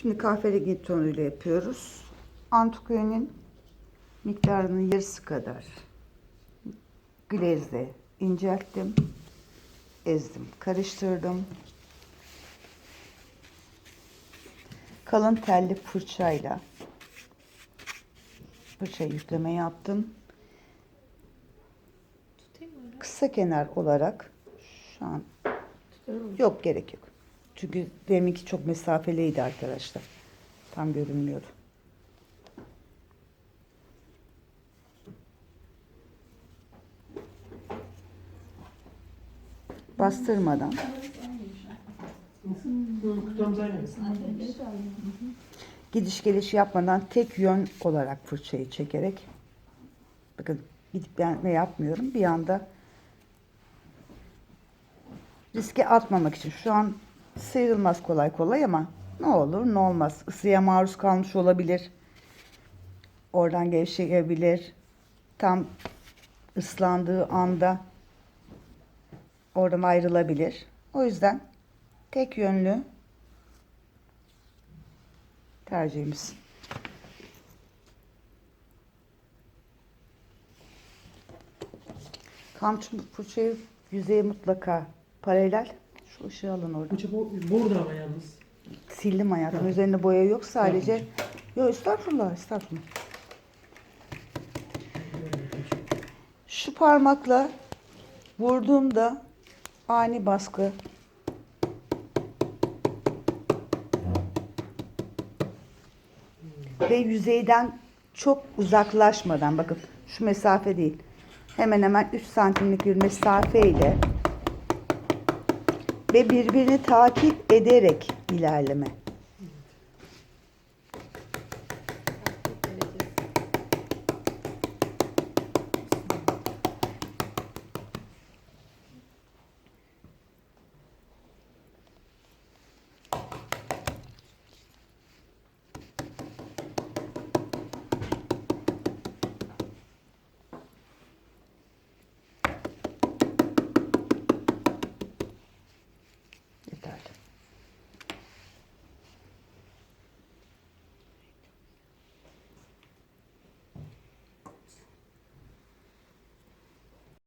Şimdi kahverengi tonuyla yapıyoruz. Antukoya'nın miktarının yarısı kadar glazle incelttim. Ezdim, karıştırdım. Kalın telli fırçayla fırça yükleme yaptım. Kısa kenar olarak şu an yok gerek yok. Çünkü deminki çok mesafeliydi arkadaşlar. Tam görünmüyordu. Bastırmadan gidiş geliş yapmadan tek yön olarak fırçayı çekerek bakın gidip gelme yapmıyorum. Bir anda riske atmamak için şu an sıyrılmaz kolay kolay ama ne olur ne olmaz. Isıya maruz kalmış olabilir. Oradan gevşeyebilir. Tam ıslandığı anda oradan ayrılabilir. O yüzden tek yönlü tercihimiz. Kamçı fırçayı yüzeye mutlaka paralel. Şu ışığı alın orada. Fırça bu, burada ama yalnız. Sildim hayatım. Üzerinde boya yok sadece. Yok estağfurullah estağfurullah. Şu parmakla vurduğumda ani baskı ve yüzeyden çok uzaklaşmadan bakın şu mesafe değil. Hemen hemen 3 santimlik bir mesafeyle ve birbirini takip ederek ilerleme.